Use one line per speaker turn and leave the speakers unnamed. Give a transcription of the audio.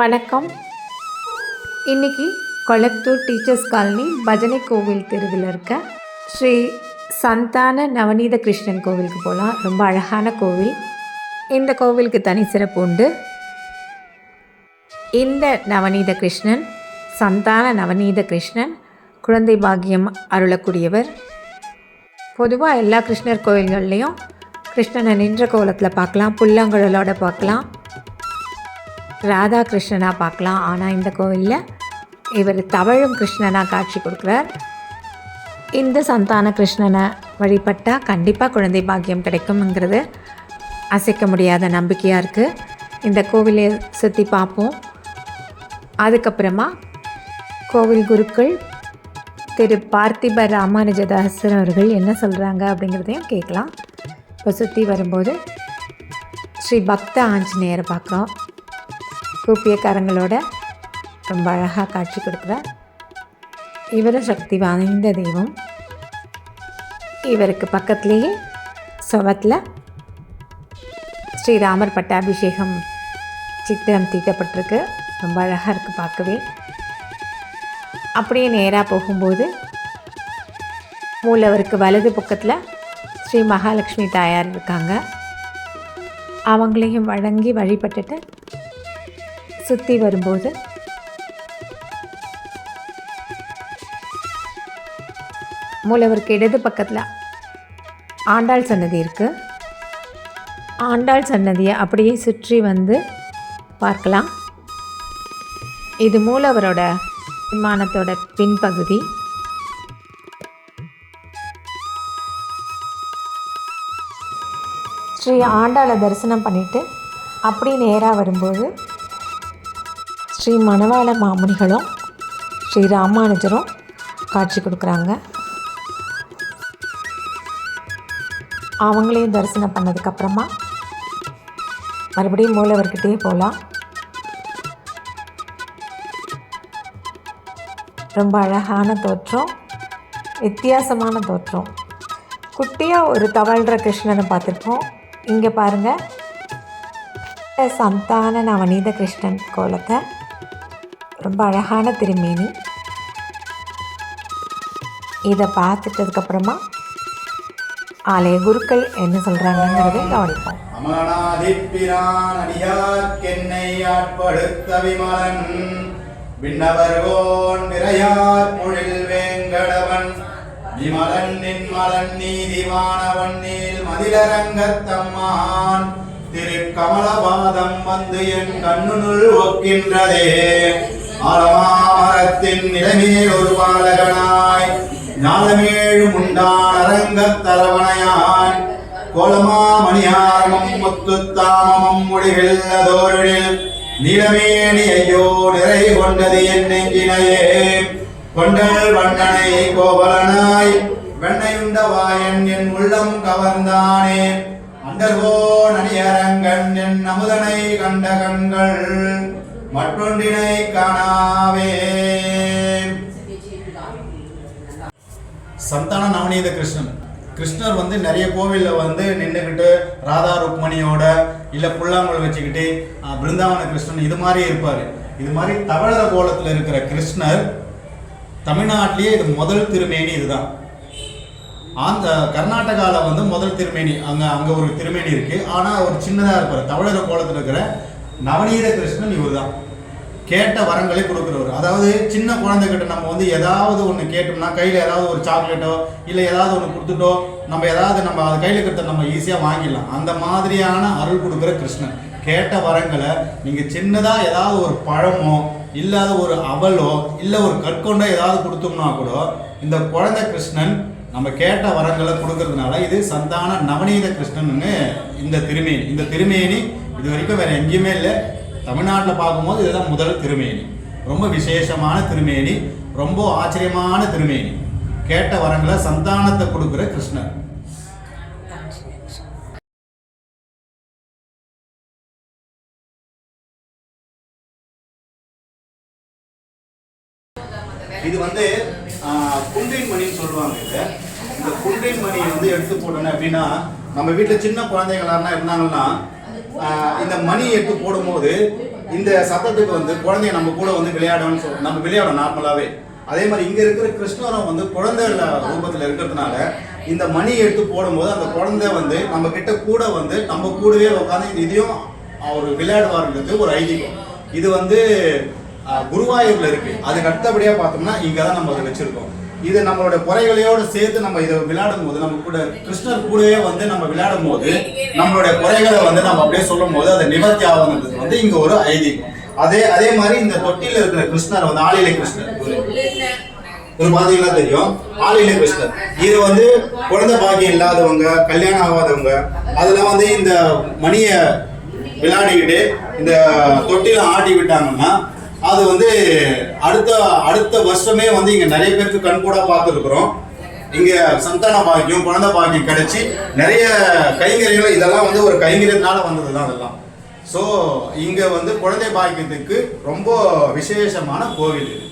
வணக்கம். இன்னைக்கு Kolathur teachers colony பஜனை கோவில் தெருவில் இருக்க ஸ்ரீ சந்தான நவநீத கிருஷ்ணன் கோவிலுக்கு போகலாம். ரொம்ப அழகான கோவில். இந்த கோவிலுக்கு தனி சிறப்பு உண்டு. இந்த நவநீத கிருஷ்ணன் சந்தான நவநீத கிருஷ்ணன் குழந்தை பாக்கியம் அருளக்கூடியவர். பொதுவாக எல்லா கிருஷ்ணர் கோவில்கள்லேயும் கிருஷ்ணனை நின்ற கோலத்தில் பார்க்கலாம் புல்லாங்குழலோடு பார்க்கலாம். ராதாகிருஷ்ணனாக பார்க்கலாம். ஆனால் இந்த கோவிலில் இவர் தவழும் கிருஷ்ணனாக காட்சி கொடுக்குறார். இந்த சந்தான கிருஷ்ணனை வழிபட்டால் கண்டிப்பாக குழந்தை பாக்கியம் கிடைக்கும்ங்கிறது அசைக்க முடியாத நம்பிக்கையாக இருக்குது இந்த கோவிலை சுற்றி பார்ப்போம். அதுக்கப்புறமா கோவில் குருக்கள் திரு பார்த்திப ராமானுஜதாசர் அவர்கள் என்ன சொல்கிறாங்க அப்படிங்கிறதையும் கேட்கலாம். இப்போ சுற்றி வரும்போது ஸ்ரீ பக்த ஆஞ்சநேயரை பார்க்குறோம். கூப்பிய கரங்களோட ரொம்ப அழகாக காட்சி கொடுக்குறார் இவரும் சக்தி வாய்ந்த தெய்வம் இவருக்கு பக்கத்துலேயே சுவத்தில் ஸ்ரீராமர் பட்டாபிஷேகம் சித்திரம் தீட்டப்பட்டிருக்கு ரொம்ப அழகாக இருக்குது பார்க்கவே அப்படியே நேராக போகும்போது மூலவருக்கு வலது பக்கத்தில் ஸ்ரீ மகாலட்சுமி தாயார் இருக்காங்க அவங்களையும் வழங்கி வழிபட்டுட்டு சுற்றி வரும்போது மூலவருக்கு இடது பக்கத்தில் ஆண்டாள் சன்னதி இருக்குது ஆண்டாள் சன்னதியை அப்படியே சுற்றி வந்து பார்க்கலாம். இது மூலவரோட விமானத்தோட பின்பகுதி. ஸ்ரீ ஆண்டாளை தரிசனம் பண்ணிவிட்டு அப்படி நேராக வரும்போது ஸ்ரீ மணவாள மாமுனிகளும் ஸ்ரீ ராமானுஜரும் காட்சி கொடுக்குறாங்க. அவங்களையும் தரிசனம் பண்ணதுக்கப்புறமா மறுபடியும் மூலவர்கிட்டே போகலாம் ரொம்ப அழகான தோற்றம் வித்தியாசமான தோற்றம். குட்டியாக ஒரு தவழ்கிற கிருஷ்ணனை பார்த்துருப்போம். இங்கே பாருங்கள் சந்தான நவநீத கிருஷ்ணன் கோலத்தை. ரொம்ப அழகான திருமேனி. இதை பார்த்துட்டதுக்கப்புறமா ஆலய குருக்கள் என்ன சொல்கிறாங்கங்கிறதை கவனிப்போம்.
அமரனாதிப்பிரான் அடியார்க்கென்னை ஆட்படுத்த விமலன் விண்ணவர்கோன் விரையார் பொழில் வேங்கடவன் விமலன் நின்மலன் நீதிவானவன் நீல் மதிலரங்கத்தம்மான் திருக்கமலபாதம் வந்து என் கண்ணுனுள் ஒக்கின்றதே. ஆலமாமரத்தின் நிலமே ஒரு பாலகனாய். ஞானமேழு உண்டான் அரங்கத் தரவணையான் கோலமா மணியாரமும் முத்துத்தாமமும் அதோரில் நிலமேணி ஐயோ நிறை கொண்டது என் நெஞ்சினையே. கொண்டல் வண்ணனை கோபலனாய் வெண்ணையுண்ட வாயன் என் உள்ளம் கவர்ந்தானே. அண்டர்கோ நடிகரங்கன் என் அமுதனை கண்ட கண்கள் மற்றொன்றினை காணாவே. சந்தான நவநீத கிருஷ்ணன். கிருஷ்ணர் வந்து நிறைய கோவிலில் வந்து நின்றுக்கிட்டு ராதா ருக்மணியோட இல்லை புல்லாங்குழல் வச்சுக்கிட்டு பிருந்தாவன கிருஷ்ணன் இது மாதிரி இருப்பார். இது மாதிரி தவழ கோலத்தில் இருக்கிற கிருஷ்ணர் தமிழ்நாட்டிலேயே இது முதல் திருமேனி இதுதான். ஆந்த கர்நாடகாவில் வந்து முதல் திருமேனி. அங்கே அங்கே ஒரு திருமேனி இருக்குது ஆனால் ஒரு சின்னதாக இருப்பார். தமிழக கோலத்தில் இருக்கிற நவநீத கிருஷ்ணன் இவர் தான் கேட்ட வரங்களை கொடுக்குறவர். அதாவது சின்ன குழந்தைகிட்ட நம்ம வந்து ஏதாவது ஒன்று கேட்டோம்னா கையில் ஏதாவது ஒரு சாக்லேட்டோ இல்லை ஏதாவது ஒன்று கொடுத்துட்டோ நம்ம ஏதாவது நம்ம அது கையில் இருக்கிறத நம்ம ஈஸியாக வாங்கிடலாம். அந்த மாதிரியான அருள் கொடுக்குற கிருஷ்ணன். கேட்ட வரங்களை நீங்கள் சின்னதாக ஏதாவது ஒரு பழமோ இல்லாத ஒரு அவலோ இல்லை ஒரு கற்கொண்டோ ஏதாவது கொடுத்தோம்னா கூட இந்த குழந்தை கிருஷ்ணன் நம்ம கேட்ட வரங்களை கொடுக்கறதுனால இது சந்தான நவநீத கிருஷ்ணன்னு இந்த திருமேனி. இந்த திருமேனி இது வரைக்கும் வேறு எங்கேயுமே இல்லை. தமிழ்நாட்டில் பார்க்கும்போது இதுதான் முதல் திருமேனி. ரொம்ப விசேஷமான திருமேனி ரொம்ப ஆச்சரியமான திருமேனி. கேட்ட வரங்களை சந்தானத்தை கொடுக்குற கிருஷ்ணர். இது வந்து குன்றின் மணின்னு சொல்லுவாங்க இது. இந்த குன்றின் மணி வந்து எடுத்து போடணும் அப்படின்னா நம்ம வீட்டில் சின்ன குழந்தைகளாக இருந்தாங்கன்னா இந்த மணி எடுத்து போடும்போது இந்த சத்தத்துக்கு வந்து குழந்தைய நம்ம கூட வந்து விளையாடணும்னு சொல் நம்ம விளையாடும் நார்மலாவே அதே மாதிரி இங்க இருக்கிற கிருஷ்ணரும் வந்து குழந்தை ரூபத்துல இருக்கிறதுனால இந்த மணி எடுத்து போடும்போது அந்த குழந்தை வந்து நம்ம கிட்ட கூட வந்து நம்ம கூடவே உட்காந்து இதையும் அவர் விளையாடுவார்ன்றது ஒரு ஐதீகம். இது வந்து குருவாயூர்ல இருக்கு. அதுக்கு அடுத்தபடியா பார்த்தோம்னா இங்க தான் நம்ம அதை வச்சிருக்கோம். இது நம்மளோட குறைகளையோடு சேர்த்து நம்ம இதை விளையாடும் போது நம்ம கூட கிருஷ்ணர் கூடவே வந்து நம்ம விளையாடும் போது நம்மளுடைய குறைகளை வந்து நம்ம அப்படியே சொல்லும் போது அதை நிவர்த்தி ஆகுங்கிறது வந்து இங்க ஒரு ஐதீகம். அதே அதே மாதிரி இந்த தொட்டியில இருக்கிற கிருஷ்ணர் வந்து ஆளிலை கிருஷ்ணர். ஒரு மாதிரி பாத்தீங்கன்னா தெரியும்? ஆளிலை கிருஷ்ணர். இது வந்து குழந்தை பாக்கியம் இல்லாதவங்க கல்யாணம் ஆகாதவங்க அதெல்லாம் வந்து இந்த மணியை விளையாடிக்கிட்டு இந்த தொட்டில ஆட்டி விட்டாங்கன்னா அது வந்து அடுத்த அடுத்த வருஷமே வந்து இங்க நிறைய பேருக்கு கண் கூட பார்த்துருக்குறோம். இங்க சந்தான பாக்கியம் குழந்தை பாக்கியம் கிடைச்சி நிறைய கைங்கரியங்கள் இதெல்லாம் வந்து ஒரு கைங்கரியத்தினால வந்தது தான் அதெல்லாம். ஸோ இங்க வந்து குழந்தை பாக்கியத்துக்கு ரொம்ப விசேஷமான கோவில் இது.